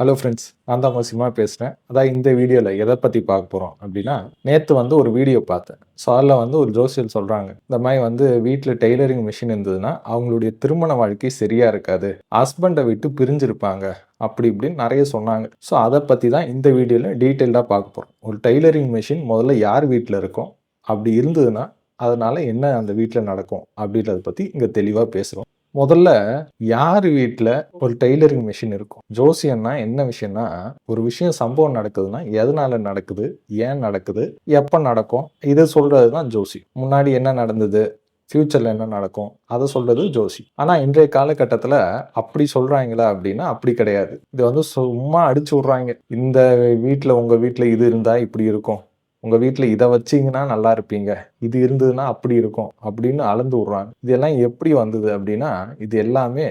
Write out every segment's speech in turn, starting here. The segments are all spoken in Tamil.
ஹலோ ஃப்ரெண்ட்ஸ் நான் தான் மசிமா பேசுகிறேன் அதான் இந்த வீடியோவில் எதை பற்றி பார்க்க போகிறோம் அப்படின்னா நேற்று வந்து ஒரு வீடியோ பார்த்தேன். ஸோ அதில் வந்து ஒரு ஜோசியல் சொல்கிறாங்க இந்த மாதிரி வந்து வீட்டில் டெய்லரிங் மிஷின் இருந்ததுன்னா அவங்களுடைய திருமண வாழ்க்கை சரியாக இருக்காது ஹஸ்பண்டை விட்டு பிரிஞ்சிருப்பாங்க அப்படி இப்படின்னு நிறைய சொன்னாங்க. ஸோ அதை பற்றி தான் இந்த வீடியோவில் டீட்டெயில்டாக பார்க்க போகிறோம் ஒரு டெய்லரிங் மிஷின் முதல்ல யார் வீட்டில் இருக்கும் அப்படி இருந்ததுன்னா அதனால் என்ன அந்த வீட்டில் நடக்கும் அப்படின்றத பற்றி இங்கே தெளிவாக பேசுகிறோம் முதல்ல யார் வீட்டில் ஒரு டெய்லரிங் மிஷின் இருக்கும்? ஜோசியம்னா என்ன விஷயம்னா ஒரு விஷயம் சம்பவம் நடக்குதுன்னா எதனால நடக்குது? ஏன் நடக்குது? எப்போ நடக்கும்? இதை சொல்றது தான் ஜோசி. முன்னாடி என்ன நடந்தது? ஃப்யூச்சரில் என்ன நடக்கும்? அதை சொல்றது ஜோசி. ஆனால் இன்றைய காலகட்டத்தில் அப்படி சொல்கிறாங்களா அப்படின்னா அப்படி கிடையாது. இது வந்து சும்மா அடிச்சு விட்றாங்க. இந்த வீட்டில் உங்கள் வீட்டில் இது இருந்தால் இப்படி இருக்கும். உங்கள் வீட்டில் இதை வச்சிங்கன்னா நல்லா இருப்பீங்க. இது இருந்ததுன்னா அப்படி இருக்கும். அப்படின்னு அளந்து விட்றாங்க. இதெல்லாம் எப்படி வந்தது அப்படின்னா இது எல்லாமே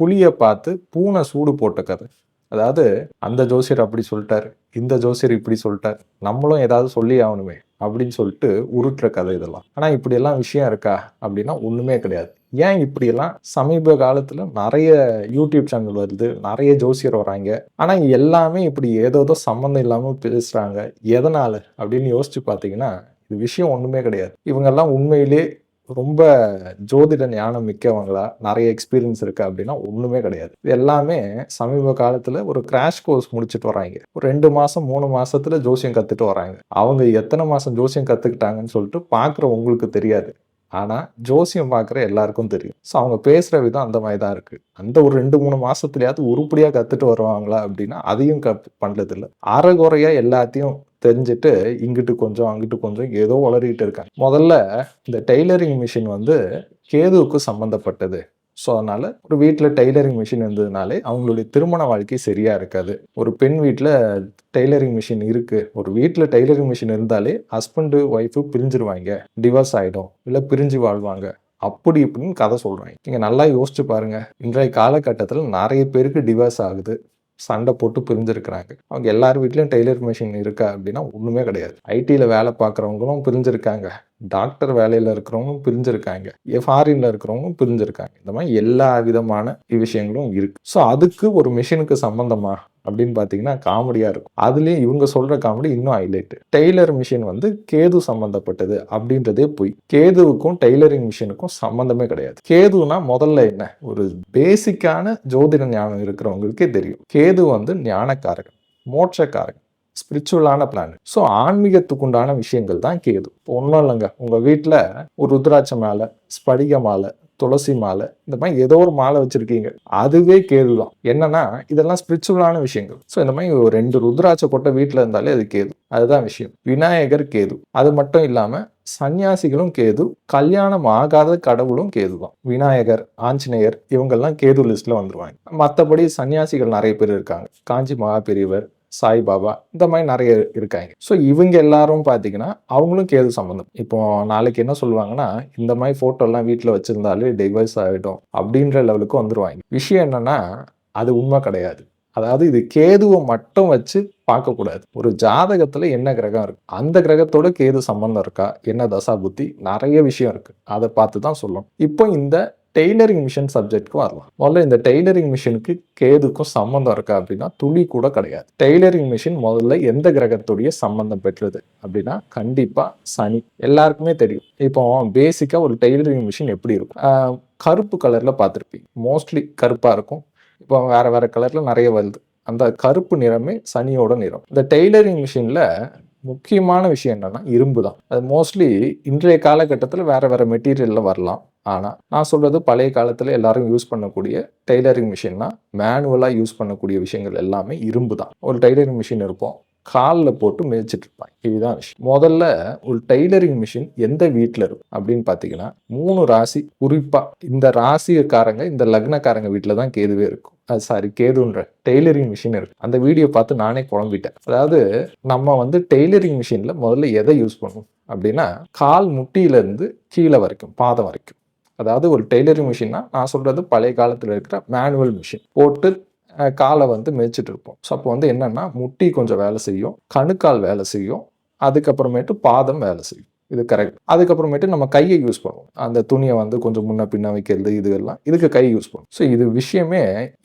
புளியை புலியை பார்த்து பூனை சூடு போட்ட கதை. அதாவது அந்த ஜோசியர் அப்படி சொல்லிட்டார். இந்த ஜோசியர் இப்படி சொல்லிட்டார். நம்மளும் ஏதாவது சொல்லி ஆகணுமே அப்படின்னு சொல்லிட்டு உருட்டுற கதை இதெல்லாம். ஆனால் இப்படியெல்லாம் விஷயம் இருக்கா அப்படின்னா ஒன்றுமே கிடையாது. ஏன் இப்படியெல்லாம்? சமீப காலத்தில் நிறைய யூடியூப் சேனல் வருது நிறைய ஜோசியர் வராங்க. ஆனால் எல்லாமே இப்படி ஏதோதோ சம்மந்தம் இல்லாமல் பேசுகிறாங்க எதனால்? அப்படின்னு யோசிச்சு பார்த்தீங்கன்னா இது விஷயம் ஒன்றுமே கிடையாது. இவங்கெல்லாம் உண்மையிலே ரொம்ப ஜோதிட ஞானம் மிக்கவங்களா? நிறைய எக்ஸ்பீரியன்ஸ் இருக்கு? அப்படின்னா ஒன்றுமே கிடையாது. இது எல்லாமே சமீப காலத்தில் ஒரு கிராஷ் கோர்ஸ் முடிச்சுட்டு வராங்க. ஒரு ரெண்டு மாதம் மூணு மாசத்துல ஜோசியம் கற்றுட்டு வராங்க. அவங்க எத்தனை மாதம் ஜோசியம் கற்றுக்கிட்டாங்கன்னு சொல்லிட்டு பார்க்குற உங்களுக்கு தெரியாது. ஆனால் ஜோசியம் பார்க்குற எல்லாருக்கும் தெரியும். ஸோ அவங்க பேசுகிற விதம் அந்த மாதிரி தான் இருக்குது அந்த ஒரு ரெண்டு மூணு மாதத்துலையாவது உருப்படியாக கற்றுட்டு வருவாங்களா அப்படின்னா அதையும் க பண்ணுறதில்ல அறகுறையாக எல்லாத்தையும் தெரிஞ்சுட்டு இங்கிட்டு கொஞ்சம் அங்கிட்டு கொஞ்சம் ஏதோ வளரிகிட்டு இருக்காங்க. முதல்ல இந்த டெய்லரிங் மிஷின் வந்து கேதுவுக்கு சம்மந்தப்பட்டது ஸோ அதனால் ஒரு வீட்டில் டெய்லரிங் மிஷின் இருந்ததுனாலே அவங்களுடைய திருமண வாழ்க்கை சரியாக இருக்காது. ஒரு பெண் வீட்டில் டெய்லரிங் மிஷின் இருக்குது ஒரு வீட்டில் டெய்லரிங் மிஷின் இருந்தாலே ஹஸ்பண்டு ஒய்ஃபு பிரிஞ்சிருவாங்க. டிவோர்ஸ் ஆகிடும் இல்லை பிரிஞ்சு வாழ்வாங்க. அப்படி இப்படின்னு கதை சொல்கிறாங்க நீங்கள் நல்லா யோசிச்சு பாருங்கள் இன்றைய காலகட்டத்தில் நிறைய பேருக்கு டிவோர்ஸ் ஆகுது. சண்டை போட்டு பிரிஞ்சிருக்கிறாங்க. அவங்க எல்லார் வீட்லேயும் டெய்லர் மிஷின் இருக்கா அப்படின்னா ஒன்றுமே கிடையாது. ஐடியில் வேலை பார்க்குறவங்களும் பிரிஞ்சிருக்காங்க. டாக்டர் வேலையில் இருக்கிறவங்களும் பிரிஞ்சிருக்காங்க. ஃபாரின்ல இருக்கிறவங்களும் பிரிஞ்சிருக்காங்க. இந்த மாதிரி எல்லா விதமான விஷயங்களும் இருக்கு. ஸோ அதுக்கு ஒரு மிஷினுக்கு சம்மந்தமாக அப்படின்னு பார்த்தீங்கன்னா காமெடியாக இருக்கும். அதுலேயும் இவங்க சொல்கிற காமெடி இன்னும் ஹைலைட்டு டெய்லர் மிஷின் வந்து கேது சம்மந்தப்பட்டது அப்படின்றதே போய். கேதுவுக்கும் டெய்லரிங் மிஷினுக்கும் சம்மந்தமே கிடையாது. கேதுனா முதல்ல என்ன? ஒரு பேசிக்கான ஜோதிட ஞானம் இருக்கிறவங்களுக்கே தெரியும். கேது வந்து ஞானக்காரகன் மோட்சக்காரகன் ஸ்பிரிச்சுவலான பிளான் ஸோ ஆன்மீகத்துக்குண்டான விஷயங்கள் தான் கேது. ஒன்றும் இல்லைங்க. உங்கள் வீட்டில் ஒரு ருத்ராட்ச மேலே ஸ்படிக மாலை துளசி மாலை இந்த மாதிரி ஏதோ ஒரு மாலை வச்சிருக்கீங்க. அதுவே கேது தான். என்னன்னா இதெல்லாம் ஸ்பிரிச்சுவலான விஷயங்கள். ஸோ இந்த மாதிரி ஒரு ரெண்டு ருத்ராட்ச கொட்டை வீட்டில் இருந்தாலே அது கேது அதுதான் விஷயம். விநாயகர் கேது அது மட்டும் இல்லாமல் சன்னியாசிகளும் கேது கல்யாணம் ஆகாத கடவுளும் கேது தான். விநாயகர் ஆஞ்சநேயர் இவங்கெல்லாம் கேது லிஸ்ட்ல வந்துருவாங்க. மற்றபடி சன்னியாசிகள் நிறைய பேர் இருக்காங்க. காஞ்சி மகா பெரியவர் சாய்பாபா இந்த மாதிரி நிறைய இருக்காங்க. ஸோ இவங்க எல்லாரும் பார்த்தீங்கன்னா அவங்களும் கேது சம்மந்தம் இப்போ நாளைக்கு என்ன சொல்லுவாங்கன்னா இந்த மாதிரி ஃபோட்டோலாம் வீட்டில் வச்சிருந்தாலே டிவைஸ் ஆகிடும் அப்படின்ற லெவலுக்கு வந்துடுவாங்க விஷயம் என்னன்னா அது உண்மை கிடையாது. அதாவது இது கேதுவை மட்டும் வச்சு பார்க்கக்கூடாது. ஒரு ஜாதகத்தில் என்ன கிரகம் இருக்கு? அந்த கிரகத்தோட கேது சம்பந்தம் இருக்கா? என்ன தசா புத்தி? நிறைய விஷயம் இருக்கு. அதை பார்த்து தான் சொல்லணும். இப்போ இந்த டெய்லரிங் மிஷின் சப்ஜெக்ட்க்கு வரலாம். முதல்ல இந்த டெய்லரிங் மிஷினுக்கு கேதுக்கும் சம்மந்தம் இருக்கா அப்படின்னா துளி கூட கிடையாது. டெய்லரிங் மிஷின் முதல்ல எந்த கிரகத்துடைய சம்மந்தம் பெற்றது அப்படின்னா கண்டிப்பாக சனி. எல்லாருக்குமே தெரியும். இப்போ பேசிக்காக ஒரு டெய்லரிங் மிஷின் எப்படி இருக்கும்? கருப்பு கலரில் பார்த்துருப்பீங்க. மோஸ்ட்லி கருப்பாக இருக்கும். இப்போ வேறு வேறு கலரில் நிறைய வருது. அந்த கருப்பு நிறமே சனியோட நிறம். இந்த டெய்லரிங் மிஷினில் முக்கியமான விஷயம் என்னென்னா இரும்பு தான் அது மோஸ்ட்லி இன்றைய காலகட்டத்தில் வேறு வேறு மெட்டீரியலில் வரலாம். ஆனால் நான் சொல்கிறது பழைய காலத்தில் எல்லாரும் யூஸ் பண்ணக்கூடிய டெய்லரிங் மிஷின்னா மேனுவலாக யூஸ் பண்ணக்கூடிய விஷயங்கள் எல்லாமே இரும்பு தான் ஒரு டெய்லரிங் மிஷின் இருப்போம். காலில் போட்டு மிதிச்சிட்டு இருப்பாங்க. இதுதான் விஷயம். முதல்ல ஒரு டெய்லரிங் மிஷின் எந்த வீட்டில் இருக்கும் அப்படின்னு பார்த்தீங்கன்னா மூணு ராசி குறிப்பாக இந்த ராசிக்காரங்க இந்த லக்னக்காரங்க வீட்டில் தான் கேதுவே இருக்கும். அது சாரி கேதுன்ற டெய்லரிங் மிஷின் இருக்கு. அந்த வீடியோ பார்த்து நானே குழம்பிட்டேன். அதாவது நம்ம வந்து டெய்லரிங் மிஷினில் முதல்ல எதை யூஸ் பண்ணுவோம் அப்படின்னா கால் முட்டியிலேருந்து கீழே வரைக்கும் பாதம் வரைக்கும். அதாவது ஒரு டெய்லரிங் மிஷின்னா நான் சொல்கிறது பழைய காலத்தில் இருக்கிற மேனுவல் மிஷின். போட்டு காலை வந்து மேய்ச்சிட்டு இருப்போம். ஸோ அப்போ வந்து என்னென்னா முட்டி கொஞ்சம் வேலை செய்யும். கணுக்கால் வேலை செய்யும். அதுக்கப்புறமேட்டு பாதம் வேலை செய்யும். இது கரெக்ட் அதுக்கப்புறமேட்டு நம்ம கையை யூஸ் பண்ணுவோம். அந்த துணியை வந்து கொஞ்சம் முன்ன பின்ன வைக்கிறது இது எல்லாம் இதுக்கு கை யூஸ் பண்ணுவோம். ஸோ இது விஷயமே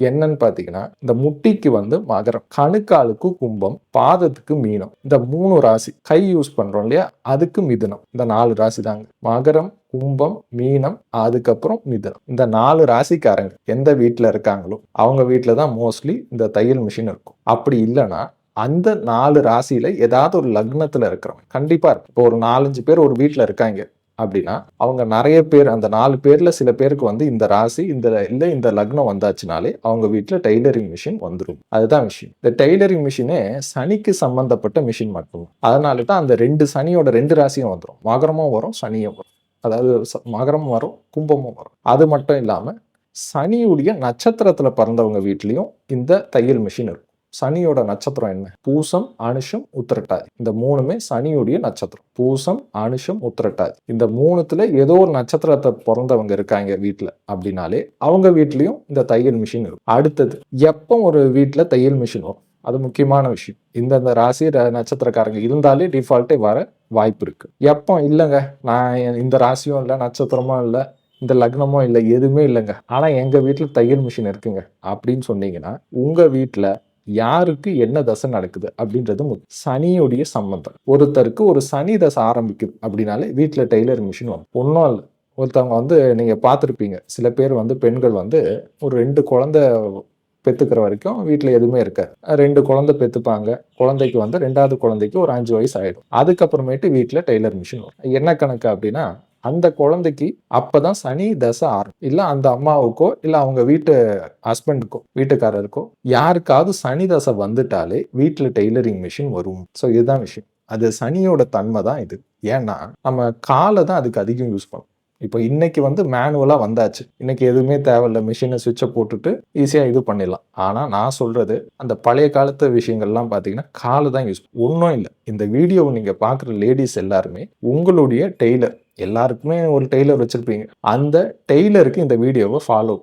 என்னன்னு பார்த்தீங்கன்னா இந்த முட்டிக்கு வந்து மகரம் கணுக்காலுக்கு கும்பம் பாதத்துக்கு மீனம். இந்த மூணு ராசி கை யூஸ் பண்ணுறோம் இல்லையா? அதுக்கு மிதுனம். இந்த நாலு ராசி தாங்க. மகரம் கும்பம் மீனம் அதுக்கப்புறம் மிதனம். இந்த நாலு ராசிக்காரங்க எந்த வீட்டில் இருக்காங்களோ அவங்க வீட்டில் தான் மோஸ்ட்லி இந்த தையல் மிஷின் இருக்கும். அப்படி இல்லைன்னா அந்த நாலு ராசியில ஏதாவது ஒரு லக்னத்துல இருக்கிறவங்க கண்டிப்பா இருக்கு. இப்போ ஒரு நாலஞ்சு பேர் ஒரு வீட்டில் இருக்காங்க அப்படின்னா அவங்க நிறைய பேர் அந்த நாலு பேர்ல சில பேருக்கு வந்து இந்த ராசி இந்த இல்லை இந்த லக்னம் வந்தாச்சுனாலே அவங்க வீட்டில் டெய்லரிங் மிஷின் வந்துடும் அதுதான் மிஷின் இந்த டெய்லரிங் மிஷினே சனிக்கு சம்பந்தப்பட்ட மிஷின் மட்டும். அதனால தான் அந்த ரெண்டு சனியோட ரெண்டு ராசியும் வந்துடும் மகரமும் வரும் சனியும் வரும். அதாவது மகரமும் வரும் கும்பமும் வரும். அது மட்டும் இல்லாமல் சனியுடைய நட்சத்திரத்தில் பிறந்தவங்க வீட்லேயும் இந்த தையல் மிஷின் இருக்கும். சனியோட நட்சத்திரம் என்ன? பூசம் அனுஷம் உத்திரட்டாதி. இந்த மூணுமே சனியுடைய நட்சத்திரம். பூசம் அனுஷம் உத்திரட்டாதி. இந்த மூணுத்துல ஏதோ ஒரு நட்சத்திரத்தை பிறந்தவங்க இருக்காங்க வீட்டுல அப்படின்னாலே அவங்க வீட்லயும் இந்த தையல் மிஷின் இருக்கும். அடுத்தது எப்போ ஒரு வீட்டுல தையல் மிஷின் வரும்? அது முக்கியமான விஷயம். இந்தந்த ராசி ர- நட்சத்திரக்காரங்க இருந்தாலே டிஃபால்ட்டே வர வாய்ப்பு இருக்கு. எப்போ? இல்லைங்க. நான் இந்த ராசியும் இல்லை நட்சத்திரமும் இல்லை இந்த லக்னமும் இல்லை எதுவுமே இல்லைங்க. ஆனால் எங்கள் வீட்டில் தையல் மிஷின் இருக்குங்க. அப்படின்னு சொன்னீங்கன்னா உங்கள் வீட்டில் யாருக்கு என்ன தசை நடக்குது அப்படின்றது சனியுடைய சம்பந்தம். ஒருத்தருக்கு ஒரு சனி தசை ஆரம்பிக்குது அப்படின்னாலே வீட்டில் டெய்லர் மிஷின் வரும். ஒன்றும் இல்லை. ஒருத்தவங்க வந்து நீங்கள் பார்த்துருப்பீங்க. சில பேர் வந்து பெண்கள் வந்து ஒரு ரெண்டு குழந்தை பெற்றுக்கிற வரைக்கும் வீட்டில் எதுவுமே இருக்காது. ரெண்டு குழந்தை பெற்றுப்பாங்க குழந்தைக்கு வந்து ரெண்டாவது குழந்தைக்கு ஒரு அஞ்சு வயசு ஆகிடும் அதுக்கப்புறமேட்டு வீட்டில் டெய்லர் மிஷின் வரும். என்ன கணக்கு அப்படின்னா அந்த குழந்தைக்கு அப்பதான் சனி தசை ஆரம்பம் இல்ல அந்த அம்மாவுக்கோ இல்ல அவங்க வீட்டு ஹஸ்பண்டுக்கோ வீட்டுக்காரருக்கோ யாருக்காவது சனி தசை வந்துட்டாலே வீட்டில் டெய்லரிங் மிஷின் வரும். ஸோ இதுதான் விஷயம். அது சனியோட தன்மை தான் இது. ஏன்னா நம்ம காலை தான் அதுக்கு அதிகம் யூஸ் பண்ணும் இப்போ இன்னைக்கு வந்து மேனுவலாக வந்தாச்சு. இன்னைக்கு எதுவுமே தேவையில்ல. மிஷினை சுவிட்சை போட்டுட்டு ஈஸியாக இது பண்ணிடலாம். ஆனால் நான் சொல்கிறது அந்த பழைய காலத்து விஷயங்கள்லாம் பார்த்தீங்கன்னா காலை தான் யூஸ் ஒன்றும் இல்லை. இந்த வீடியோவை நீங்கள் பார்க்குற லேடிஸ் எல்லாருமே உங்களுடைய டெய்லர் எல்லாருக்குமே ஒரு டெய்லர் வச்சிருப்பீங்க. அந்த டெய்லருக்கு இந்த வீடியோவை ஃபாலோ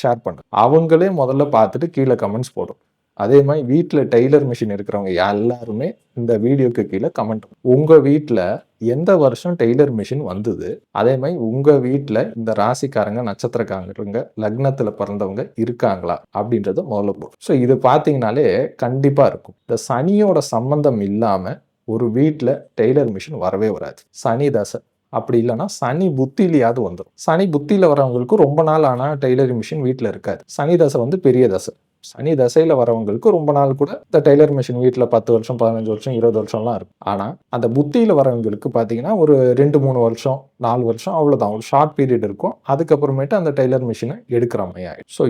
ஷேர் பண்ணுறேன் அவங்களே முதல்ல பார்த்துட்டு கீழே கமெண்ட்ஸ் போடும். அதே மாதிரி வீட்டில் டெய்லர் மிஷின் இருக்கிறவங்க எல்லாருமே இந்த வீடியோக்கு கீழே கமெண்ட் உங்கள் வீட்டில் எந்த வருஷம் டெய்லர் மிஷின் வந்தது? அதே மாதிரி உங்கள் வீட்டில் இந்த ராசிக்காரங்க நட்சத்திரக்காரங்க லக்னத்தில் பிறந்தவங்க இருக்காங்களா? அப்படின்றத முதல்ல போடும் ஸோ இது பார்த்தீங்கனாலே கண்டிப்பாக இருக்கும். இந்த சனியோட சம்பந்தம் இல்லாமல் ஒரு வீட்டில் டெய்லர் மிஷின் வரவே வராது. சனி தசை. அப்படி இல்லைன்னா சனி புத்திலையாவது வந்துடும் சனி புத்தியில் வரவங்களுக்கு ரொம்ப நாள் ஆனால் டெய்லரிங் மிஷின் வீட்டில் இருக்காது. சனி தசை வந்து பெரிய தசை. சனி தசையில் வரவங்களுக்கு ரொம்ப நாள் கூட இந்த டெய்லர் மிஷின் வீட்டில் பத்து வருஷம் பதினஞ்சு வருஷம் இருபது வருஷம்லாம் இருக்கும். ஆனால் அந்த புத்தியில் வரவங்களுக்கு பார்த்தீங்கன்னா ஒரு ரெண்டு மூணு வருஷம் நாலு வருஷம் அவ்வளோதான் ஒரு ஷார்ட் பீரியட் இருக்கும். அதுக்கப்புறமேட்டு அந்த டெய்லர் மிஷினை எடுக்கிற மாதிரி ஆயிடும். ஸோ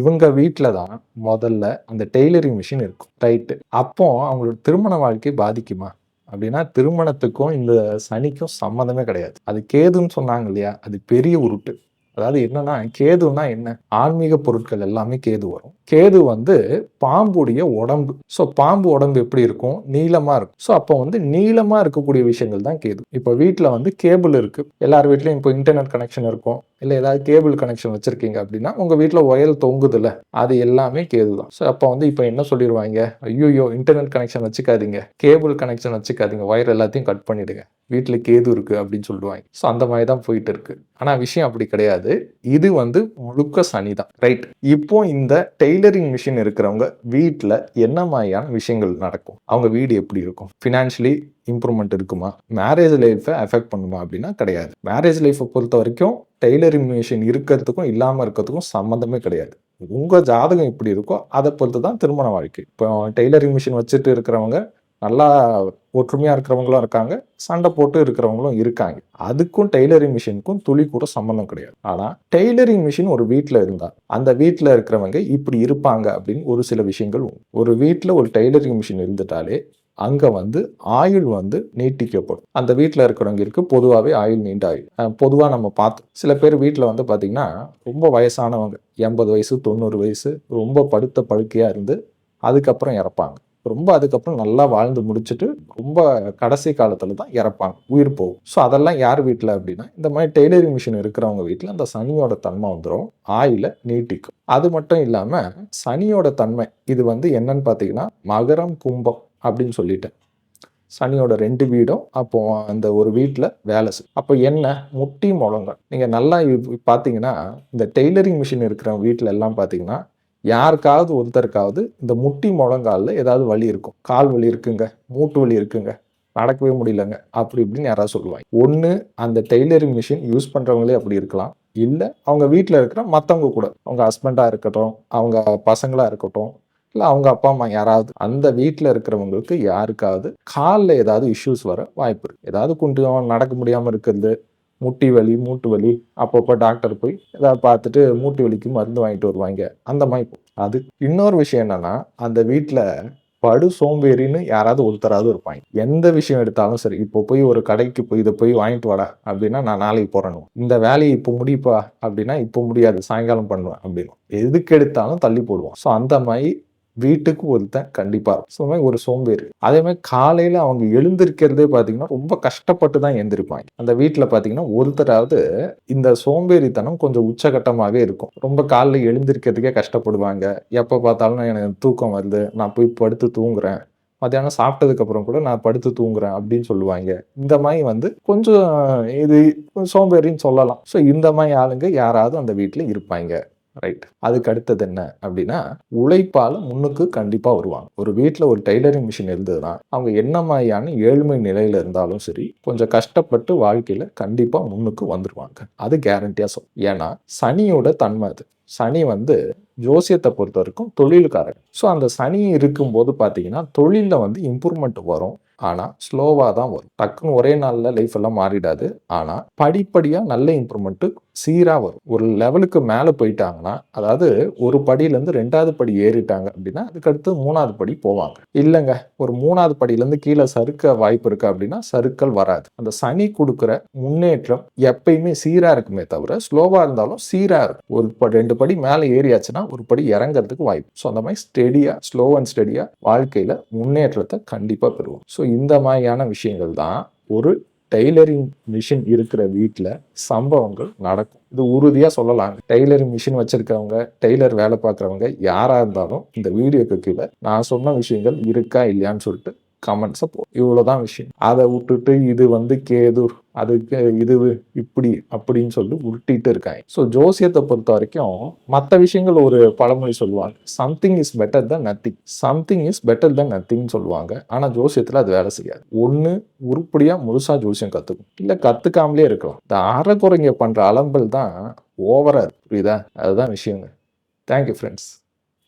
இவங்க வீட்டில் தான் முதல்ல அந்த டெய்லரிங் மிஷின் இருக்கும். ரைட்டு அப்போ அவங்களோட திருமண வாழ்க்கை பாதிக்குமா? அப்படின்னா திருமணத்துக்கும் இந்த சனிக்கும் சம்மந்தமே கிடையாது. அது கேதுன்னு சொன்னாங்க இல்லையா? அது பெரிய உருட்டு. அதாவது என்னன்னா கேதுன்னா என்ன? ஆன்மீக பொருட்கள் எல்லாமே கேது வரும். கேது வந்து பாம்புடைய உடம்பு. ஸோ பாம்பு உடம்பு எப்படி இருக்கும்? நீளமா இருக்கும். ஸோ அப்போ வந்து நீளமா இருக்கக்கூடிய விஷயங்கள் தான் கேது. இப்போ வீட்டில் வந்து கேபிள் இருக்கு. எல்லார் வீட்லயும் இப்போ இன்டர்நெட் கனெக்ஷன் இருக்கும். இல்லை ஏதாவது கேபிள் கனெக்ஷன் வச்சுருக்கீங்க அப்படின்னா உங்கள் வீட்டில் ஒயல் தொங்குதுல்ல அது எல்லாமே கேது தான் ஸோ அப்போ வந்து இப்போ என்ன சொல்லிடுவாங்க? ஐயோயோ இன்டர்நெட் கனெக்ஷன் வச்சுக்காதீங்க. கேபிள் கனெக்ஷன் வச்சுக்காதீங்க. ஒயர் எல்லாத்தையும் கட் பண்ணிவிடுங்க வீட்டில் கேது இருக்கு அப்படின்னு சொல்லுவாங்க. ஸோ அந்த மாதிரி தான் போயிட்டு இருக்கு. ஆனால் விஷயம் அப்படி கிடையாது. இது வந்து முழுக்க சனி தான் ரைட் இப்போ இந்த டெய்லரிங் மிஷின் இருக்கிறவங்க வீட்டில் என்ன மாதிரியான விஷயங்கள் நடக்கும்? அவங்க வீடு எப்படி இருக்கும்? ஃபினான்ஷியலி இம்ப்ரூவ்மெண்ட் இருக்குமா? மேரேஜ் லைஃப்பை அஃபெக்ட் பண்ணுமா அப்படின்னா கிடையாது. மேரேஜ் லைஃப்பை பொறுத்த வரைக்கும் டெய்லரிங் மிஷின் இருக்கிறதுக்கும் இல்லாமல் இருக்கிறதுக்கும் சம்மந்தமே கிடையாது. உங்கள் ஜாதகம் எப்படி இருக்கோ அதை பொறுத்து தான் திருமண வாழ்க்கை. இப்போ டெய்லரிங் மிஷின் வச்சுட்டு இருக்கிறவங்க நல்லா ஒற்றுமையாக இருக்கிறவங்களும் இருக்காங்க சண்டை போட்டு இருக்கிறவங்களும் இருக்காங்க. அதுக்கும் டெய்லரிங் மிஷினுக்கும் துளி கூட சம்மந்தம் கிடையாது. ஆனால் டெய்லரிங் மிஷின் ஒரு வீட்டில் இருந்தால் அந்த வீட்டில் இருக்கிறவங்க இப்படி இருப்பாங்க அப்படின்னு ஒரு சில விஷயங்கள் ஒரு வீட்டில் ஒரு டெய்லரிங் மிஷின் இருந்துட்டாலே அங்கே வந்து ஆயுள் வந்து நீட்டிக்கப்படும். அந்த வீட்டில் இருக்கிறவங்களுக்கு பொதுவாகவே ஆயுள் நீண்ட ஆயுள் பொதுவாக நம்ம பார்த்தோம். சில பேர் வீட்டில் வந்து பார்த்திங்கன்னா ரொம்ப வயசானவங்க எண்பது வயசு தொண்ணூறு வயசு ரொம்ப படுத்த படுக்கையாக இருந்து அதுக்கப்புறம் இறப்பாங்க. ரொம்ப அதுக்கப்புறம் நல்லா வாழ்ந்து முடிச்சுட்டு ரொம்ப கடைசி காலத்தில் தான் இறப்பாங்க. உயிர் போகும். ஸோ அதெல்லாம் யார் வீட்டில் அப்படின்னா இந்த மாதிரி டெய்லரிங் மிஷின் இருக்கிறவங்க வீட்டில் அந்த சனியோட தன்மை வந்துடும் ஆயில நீட்டிக்கும். அது மட்டும் இல்லாமல் சனியோட தன்மை இது வந்து என்னன்னு பார்த்தீங்கன்னா மகரம் கும்பம். அப்படின்னு சொல்லிட்டேன். சனியோட ரெண்டு வீடும் அப்போ அந்த ஒரு வீட்டில் வேலை செய்யும் அப்போ என்ன? முட்டி முழங்கால். நீங்கள் நல்லா பார்த்தீங்கன்னா இந்த டெய்லரிங் மிஷின் இருக்கிற வீட்டில் எல்லாம் பார்த்தீங்கன்னா யாருக்காவது ஒருத்தருக்காவது இந்த முட்டி முழங்காலில் ஏதாவது வலி இருக்கும். கால் வலி இருக்குங்க மூட்டு வலி இருக்குங்க நடக்கவே முடியலங்க அப்படி இப்படின்னு யாராவது சொல்லுவாங்க. ஒன்று அந்த டெய்லரிங் மிஷின் யூஸ் பண்ணுறவங்களே அப்படி இருக்கலாம். இல்லை அவங்க வீட்டில் இருக்கிற மற்றவங்க கூட. அவங்க ஹஸ்பண்டாக இருக்கட்டும் அவங்க பசங்களாக இருக்கட்டும் இல்லை அவங்க அப்பா அம்மா யாராவது அந்த வீட்டில் இருக்கிறவங்களுக்கு யாருக்காவது காலில் ஏதாவது இஷ்யூஸ் வர வாய்ப்பு இருக்குது ஏதாவது கொஞ்சம் நடக்க முடியாமல் இருக்கிறது முட்டி வலி மூட்டு வலி அப்பப்போ டாக்டர் போய் ஏதாவது பார்த்துட்டு மூட்டு வலிக்கு மருந்து வாங்கிட்டு வருவாங்க. அந்த மாதிரி போ- அது இன்னொரு விஷயம் என்னன்னா அந்த வீட்டில் படு சோம்பேறின்னு யாராவது ஒருத்தராவது இருப்பாங்க. எந்த விஷயம் எடுத்தாலும் சரி இப்போ போய் ஒரு கடைக்கு போய் இதை போய் வாங்கிட்டு வாடா அப்படின்னா நான் நாளைக்கு போறணும் இந்த வேலையை இப்போ முடிப்பா அப்படின்னா இப்போ முடியாது சாயங்காலம் பண்ணுவேன் அப்படின்னு எதுக்கு எடுத்தாலும் தள்ளி போடுவோம். ஸோ அந்த மாதிரி வீட்டுக்கு ஒருத்தன் கண்டிப்பா. இருக்கும். ஸோ மாதிரி ஒரு சோம்பேறி. அதே மாதிரி காலையில அவங்க எழுந்திருக்கிறதே பார்த்தீங்கன்னா ரொம்ப கஷ்டப்பட்டு தான் எழுந்திருப்பாங்க அந்த வீட்டில் பார்த்தீங்கன்னா ஒருத்தராவது இந்த சோம்பேறித்தனம் கொஞ்சம் உச்சகட்டமாகவே இருக்கும். ரொம்ப காலைல எழுந்திருக்கிறதுக்கே கஷ்டப்படுவாங்க. எப்போ பார்த்தாலும் எனக்கு தூக்கம் வருது நான் போய் படுத்து தூங்குறேன். மத்தியானம் சாப்பிட்டதுக்கு அப்புறம் கூட நான் படுத்து தூங்குறேன் அப்படின்னு சொல்லுவாங்க. இந்த மாதிரி வந்து கொஞ்சம் இது சோம்பேறின்னு சொல்லலாம். ஸோ இந்த மாதிரி ஆளுங்க யாராவது அந்த வீட்டில் இருப்பாங்க. ரைட் அதுக்கு அடுத்தது என்ன அப்படின்னா உழைப்பால் முன்னுக்கு கண்டிப்பாக வருவாங்க. ஒரு வீட்டில் ஒரு டைலரிங் மிஷின் இருந்ததுன்னா அவங்க என்ன மாதிரியான ஏழ்மை நிலையில் இருந்தாலும் சரி கொஞ்சம் கஷ்டப்பட்டு வாழ்க்கையில் கண்டிப்பாக முன்னுக்கு வந்துடுவாங்க அது கேரண்டியாக சொல். ஏன்னா சனியோட தன்மை அது. சனி வந்து ஜோசியத்தை பொறுத்த வரைக்கும் தொழிலுக்காரன் ஸோ அந்த சனி இருக்கும்போது பார்த்தீங்கன்னா தொழிலில் வந்து இம்ப்ரூவ்மெண்ட் வரும். ஆனால் ஸ்லோவாக தான் வரும். டக்குன்னு ஒரே நாளில் லைஃப் எல்லாம் மாறிடாது. ஆனால் படிப்படியாக நல்ல இம்ப்ரூவ்மெண்ட்டு சீராக வரும். ஒரு லெவலுக்கு மேலே போயிட்டாங்கன்னா அதாவது ஒரு படியிலேருந்து ரெண்டாவது படி ஏறிட்டாங்க அப்படின்னா அதுக்கடுத்து மூணாவது படி போவாங்க. இல்லைங்க. ஒரு மூணாவது படியிலேருந்து கீழே சறுக்க வாய்ப்பு இருக்குது அப்படின்னா சறுக்கல் வராது. அந்த சனி கொடுக்குற முன்னேற்றம் எப்பயுமே சீராக இருக்குமே தவிர ஸ்லோவாக இருந்தாலும் சீராக இருக்கும். ஒரு ப- ரெண்டு படி மேலே ஏறியாச்சுன்னா ஒரு படி இறங்குறதுக்கு வாய்ப்பு. ஸோ அந்த மாதிரி ஸ்டெடியாக ஸ்லோ அண்ட் ஸ்டெடியாக வாழ்க்கையில் முன்னேற்றத்தை கண்டிப்பாக பெறுவோம். ஸோ இந்த மாதிரியான விஷயங்கள் தான் ஒரு டெய்லரிங் மிஷின் இருக்கிற வீட்டில் சம்பவங்கள் நடக்கும். இது உறுதியாக சொல்லலாங்க டெய்லரிங் மிஷின் வச்சுருக்கவங்க டெய்லர் வேலை பார்க்குறவங்க யாராக இருந்தாலும் இந்த வீடியோக்கு கீழே நான் சொன்ன விஷயங்கள் இருக்கா இல்லையான்னு சொல்லிட்டு கமெண்ட்ஸை போ இவ்வளோதான் விஷயம். அதை விட்டுட்டு இது வந்து கேது அதுக்கு இது இப்படி அப்படின்னு சொல்லி உருட்டிட்டு இருக்காங்க. ஸோ ஜோசியத்தை பொறுத்த வரைக்கும் மற்ற விஷயங்கள் ஒரு பழமொழி சொல்லுவாங்க. Something is better than nothing something is better than நத்திங்னு சொல்லுவாங்க. ஆனால் ஜோசியத்தில் அது வேலை செய்யாது. ஒன்று உருப்படியாக முழுசாக ஜோசியம் கற்றுக்கும் இல்லை கற்றுக்காமலே இருக்கலாம். இந்த அறக்குறைங்க பண்ணுற அலம்பல் தான் ஓவராக புரியுதா? அதுதான் விஷயங்க. Thank you friends